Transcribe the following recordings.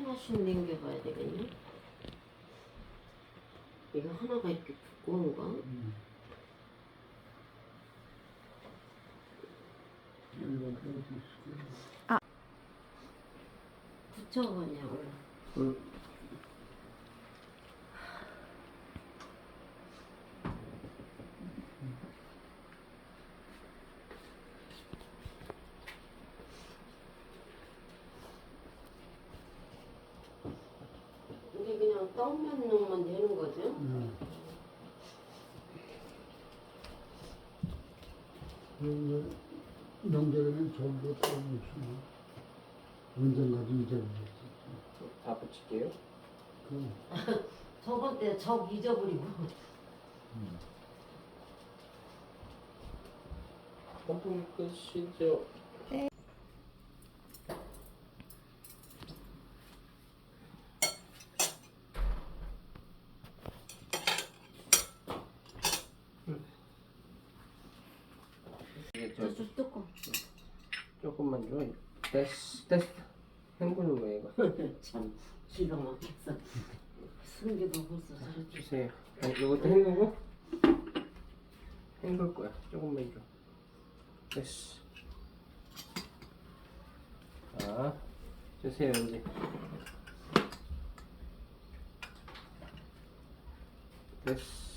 하나씩 남겨봐야 되겠네. 이거 하나가 이렇게 두꺼운가? 음. 이건 그래도 있고. 붙여보냐 올라. 응. 이게 그냥 떡만 넣으면 되는 거죠? 음. 그리고 명절에는 거 떠오르지 언젠가도 잊어버렸지. 다 붙일게요. 그 저번 때 적 잊어버리고. 선풍기 끄시죠. 이게 저 저쪽 뚜껑. 조금만 줘. 됐어, 됐어. 헹구는 거예요, 이거. 참 기가 막혔어. 승기도 벌써 저렇게. 주세요. 아, 이것도 헹구고. 헹굴 거야. 조금만 줘. 됐어. 자, 주세요, 이제. 됐어.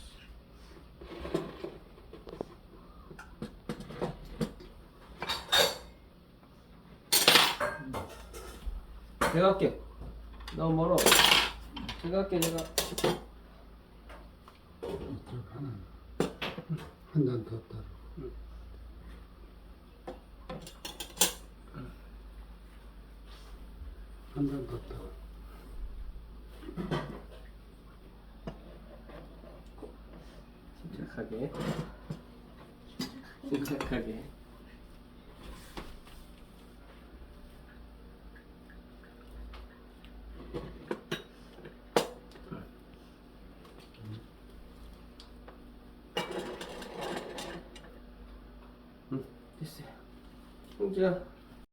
제가 할게. 너무 멀어. 제가 할게, 제가. 이쪽 하나 한잔더 따로. 한잔더 따로. 침착하게. 침착하게. Yeah.